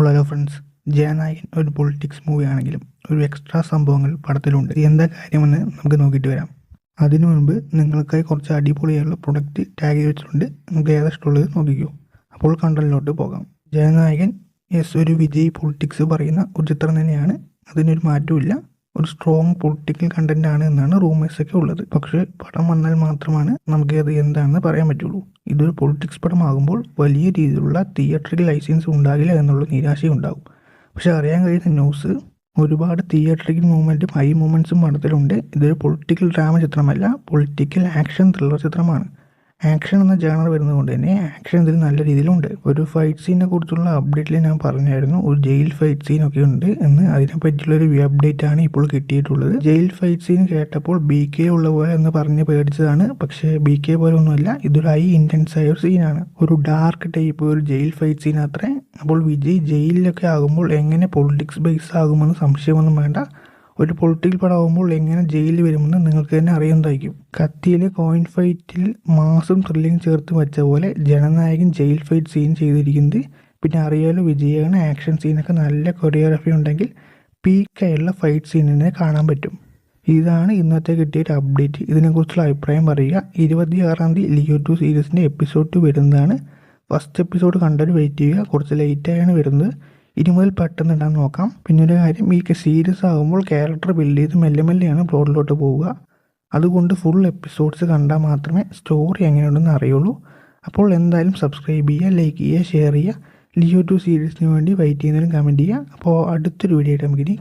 Hello friends ജയനായകൻ ഒരു politics movie ആണെങ്കിലും ഒരു എക്സ്ട്രാ സംഭവങ്ങൾ പടത്തിലുണ്ട്. എന്താ കാര്യമെന്ന് നമുക്ക് നോക്കിയിട്ട് വരാം. അതിനു മുൻപ് നിങ്ങൾക്കായി കുറച്ച് അടിപൊളിയായുള്ള പ്രൊഡക്റ്റ് ടാഗ് വെച്ചിട്ടുണ്ട്. നിങ്ങൾക്ക് ഏതാ ഇഷ്ടമുള്ളത് നോക്കിക്കോ. അപ്പോൾ കണ്ടലിലോട്ട് പോകാം. ജയനായകൻ എസ് ഒരു വിജയ് പൊളിറ്റിക്സ് പറയുന്ന ഒരു ചിത്രം തന്നെയാണ്. അതിനൊരു മാറ്റമില്ല ഒരു സ്ട്രോങ് പൊളിറ്റിക്കൽ കണ്ടന്റ് ആണ് എന്നാണ് റൂമേഴ്സ് ഒക്കെ ഉള്ളത്. പക്ഷേ പടം വന്നാൽ മാത്രമാണ് നമുക്ക് അത് എന്താണെന്ന് പറയാൻ പറ്റുള്ളൂ. ഇതൊരു പൊളിറ്റിക്സ് പടമാകുമ്പോൾ വലിയ രീതിയിലുള്ള തിയേറ്ററിൽ ലൈസൻസ് ഉണ്ടാകില്ല എന്നുള്ള നിരാശയുണ്ടാകും പക്ഷെ അറിയാൻ കഴിയുന്ന ന്യൂസ് ഒരുപാട് തിയേറ്ററിക്കൽ മൂവ്മെന്റും ഹൈ മൂവ്മെന്റ്സും പടത്തിലുണ്ട് ഇതൊരു പൊളിറ്റിക്കൽ ഡ്രാമ ചിത്രമല്ല പൊളിറ്റിക്കൽ ആക്ഷൻ ത്രില്ലർ ചിത്രമാണ്. ആക്ഷൻ എന്ന ജേണർ വരുന്നതുകൊണ്ട് തന്നെ ആക്ഷൻ ഇതിൽ നല്ല രീതിയിലുണ്ട്. ഒരു ഫൈറ്റ് സീനെ കുറിച്ചുള്ള അപ്ഡേറ്റിൽ ഞാൻ പറഞ്ഞായിരുന്നു. ഒരു ജയിൽ ഫൈറ്റ് സീനൊക്കെ ഉണ്ട് എന്ന്. അതിനെ പറ്റിയുള്ള ഒരു അപ്ഡേറ്റ് ആണ് ഇപ്പോൾ കിട്ടിയിട്ടുള്ളത്. ജയിൽ ഫൈറ്റ് സീൻ കേട്ടപ്പോൾ ബി കെ ഉള്ള പോലെ എന്ന് പറഞ്ഞ് പേടിച്ചതാണ്. പക്ഷേ ബി കെ പോലെ ഒന്നുമല്ല ഇതൊരു ഹൈ ഇന്റൻസ് ആയ ഒരു സീനാണ് ഒരു ഡാർക്ക് ടൈപ്പ് ഒരു ജയിൽ ഫൈറ്റ് സീൻ അത്രേ. അപ്പോൾ വിജയ് ജയിലിലൊക്കെ ആകുമ്പോൾ എങ്ങനെ പൊളിറ്റിക്സ് ബേസ് ആകുമെന്ന് സംശയമൊന്നും വേണ്ട. ഒരു പൊളിറ്റിക്കൽ പടമാകുമ്പോൾ എങ്ങനെ ജയിലിൽ വരുമെന്ന് നിങ്ങൾക്ക് തന്നെ അറിയുന്നതായിരിക്കും. കത്തിയിലെ കോയിൻ ഫൈറ്റിൽ മാസും ത്രില്ലിങ് ചേർത്ത് വെച്ച പോലെ ജനനായകൻ ജയിൽ ഫൈറ്റ് സീൻ ചെയ്തിരിക്കുന്നത്. പിന്നെ അറിയാലോ വിജയാണ് ആക്ഷൻ സീനൊക്കെ നല്ല കൊറിയോഗ്രഫി ഉണ്ടെങ്കിൽ പീക്കായുള്ള ഫൈറ്റ് സീനിനെ കാണാൻ പറ്റും. ഇതാണ് ഇന്നത്തെ കിട്ടിയ ഒരു അപ്ഡേറ്റ് ഇതിനെക്കുറിച്ചുള്ള അഭിപ്രായം പറയുക. ഇരുപത്തിയാറാം തീയതി ലിയോ ടു സീരീസിന്റെ എപ്പിസോഡ് ടു വരുന്നതാണ്. ഫസ്റ്റ് എപ്പിസോഡ് കണ്ടൊരു വെയിറ്റ് ചെയ്യുക. കുറച്ച് ലേറ്റായാണ് വരുന്നത്. ഇനി മുതൽ പെട്ടെന്ന് ഇടാൻ നോക്കാം. പിന്നെ ഒരു കാര്യം ഈ സീരിയസ് ആകുമ്പോൾ ക്യാരക്ടർ ബിൽഡ് ചെയ്ത് മെല്ലെ മെല്ലെയാണ് പ്ലോട്ടിലോട്ട് പോവുക. അതുകൊണ്ട് ഫുൾ എപ്പിസോഡ്സ് കണ്ടാൽ മാത്രമേ സ്റ്റോറി എങ്ങനെയുണ്ടെന്ന് അറിയുള്ളൂ. അപ്പോൾ എന്തായാലും സബ്സ്ക്രൈബ് ചെയ്യുക ലൈക്ക് ചെയ്യുക ഷെയർ ചെയ്യുക. ലിയോ ടു സീരീസിന് വേണ്ടി വെയിറ്റ് ചെയ്യുന്നതിനും കമന്റ് ചെയ്യുക. അപ്പോൾ അടുത്തൊരു വീഡിയോ ആയിട്ട് നമുക്കിനി